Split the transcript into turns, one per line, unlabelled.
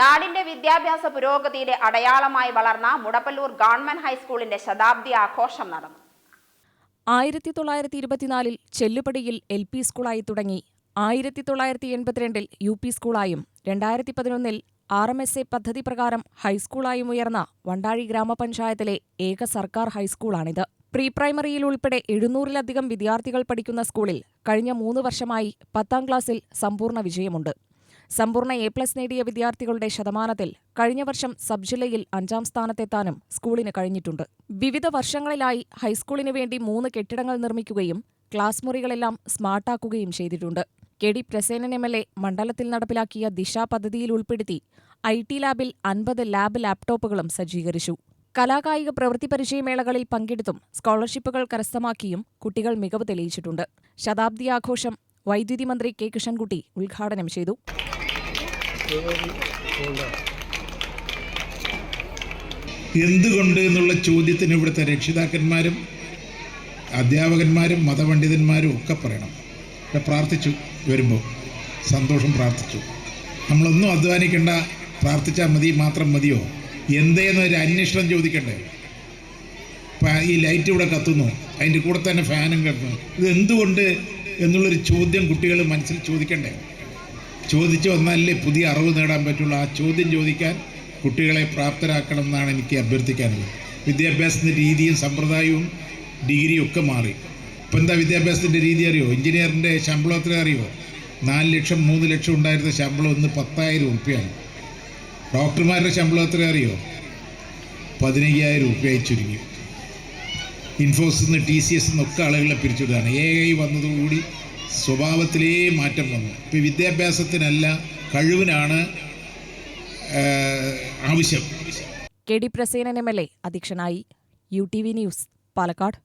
നാടിന്റെ വിദ്യാഭ്യാസ പുരോഗതിയുടെ അടയാളമായി വളർന്ന മുടപ്പല്ലൂർ ഗവൺമെന്റ് ഹൈസ്കൂളിന്റെ ശതാബ്ദി ആഘോഷം നടന്നു.
ആയിരത്തി തൊള്ളായിരത്തി ഇരുപത്തിനാലിൽ ചെല്ലുപടിയിൽ എൽ പി സ്കൂളായി തുടങ്ങി. ആയിരത്തി തൊള്ളായിരത്തി എൺപത്തിരണ്ടിൽ യു പി സ്കൂളായും രണ്ടായിരത്തി പതിനൊന്നിൽ ആർ എം എസ് എ പദ്ധതി പ്രകാരം ഹൈസ്കൂളായും ഉയർന്ന വണ്ടാഴി ഗ്രാമപഞ്ചായത്തിലെ ഏക സർക്കാർ ഹൈസ്കൂളാണിത്. പ്രീ പ്രൈമറിയിൽ ഉൾപ്പെടെ എഴുന്നൂറിലധികം വിദ്യാർത്ഥികൾ പഠിക്കുന്ന സ്കൂളിൽ കഴിഞ്ഞ മൂന്ന് വർഷമായി പത്താം ക്ലാസ്സിൽ സമ്പൂർണ വിജയമുണ്ട്. സമ്പൂർണ എ പ്ലസ് നേടിയ വിദ്യാർത്ഥികളുടെ ശതമാനത്തിൽ കഴിഞ്ഞ വർഷം സബ് ജില്ലയിൽ അഞ്ചാം സ്ഥാനത്തെത്താനും സ്കൂളിന് കഴിഞ്ഞിട്ടുണ്ട്. വിവിധ വർഷങ്ങളിലായി ഹൈസ്കൂളിന് വേണ്ടി മൂന്ന് കെട്ടിടങ്ങൾ നിർമ്മിക്കുകയും ക്ലാസ് മുറികളെല്ലാം സ്മാർട്ടാക്കുകയും ചെയ്തിട്ടുണ്ട്. K D Prasenan M L A മണ്ഡലത്തിൽ നടപ്പിലാക്കിയ ദിശ പദ്ധതിയിൽ ഉൾപ്പെടുത്തി ഐ ടി ലാബിൽ അൻപത് ലാബ് ലാപ്ടോപ്പുകളും സജ്ജീകരിച്ചു. കലാകായിക പ്രവൃത്തി പരിചയമേളകളിൽ പങ്കെടുത്തും സ്കോളർഷിപ്പുകൾ കരസ്ഥമാക്കിയും കുട്ടികൾ മികവ് തെളിയിച്ചിട്ടുണ്ട്. ശതാബ്ദി ആഘോഷം വൈദ്യുതി മന്ത്രി കെ കൃഷ്ണൻകുട്ടി ഉദ്ഘാടനം ചെയ്തു.
എന്തുകൊണ്ട് എന്നുള്ള ചോദ്യത്തിന് ഇവിടുത്തെ രക്ഷിതാക്കന്മാരും അധ്യാപകന്മാരും മതപണ്ഡിതന്മാരും ഒക്കെ പറയണം. പ്രാർത്ഥിച്ചു വരുമ്പോൾ സന്തോഷം പ്രാർത്ഥിച്ചു. നമ്മളൊന്നും അധ്വാനിക്കേണ്ട പ്രാർത്ഥിച്ചാൽ മതി മാത്രം മതിയോ? എന്തേന്നൊരു അന്വേഷണം ചോദിക്കണ്ടേ? ഈ ലൈറ്റ് ഇവിടെ കത്തുന്നു അതിന്റെ കൂടെ തന്നെ ഫാനും കത്തുന്നു. ഇത് എന്തുകൊണ്ട് എന്നുള്ളൊരു ചോദ്യം കുട്ടികൾ മനസ്സിൽ ചോദിക്കണ്ടേ? ചോദിച്ചു വന്നാലേ പുതിയ അറിവ് നേടാൻ പറ്റുള്ളൂ. ആ ചോദ്യം ചോദിക്കാൻ കുട്ടികളെ പ്രാപ്തരാക്കണം എന്നാണ് എനിക്ക് അഭ്യർത്ഥിക്കാനുള്ളത്. വിദ്യാഭ്യാസത്തിന്റെ രീതിയും സമ്പ്രദായവും ഡിഗ്രിയും ഒക്കെ മാറി. ഇപ്പം എന്താ വിദ്യാഭ്യാസത്തിന്റെ രീതി അറിയോ? എഞ്ചിനീയറിന്റെ ശമ്പളം എത്ര അറിയോ? നാല് ലക്ഷം മൂന്ന് ലക്ഷം ഉണ്ടായിരുന്ന ശമ്പളം ഒന്ന് പത്തായിരം ഉറുപ്പ്യാണ്. ഡോക്ടർമാരുടെ ശമ്പളം എത്ര അറിയോ? പതിനയ്യായിരം ഉറുപ്പ്യായി ചുരുങ്ങി. ഇൻഫോസിൽ നിന്ന് ടി സി എസ് എന്നൊക്കെ ആളുകളെ പിരിച്ചുവിടുകയാണ്. എ ഐ വന്നതോടുകൂടി സ്വഭാവത്തിലേ മാറ്റം വന്നു. ഇപ്പോൾ വിദ്യാഭ്യാസത്തിനല്ല കഴിവിനാണ് ആവശ്യം.
K D Prasenan M L A അധ്യക്ഷനായി U T V news Palakkad.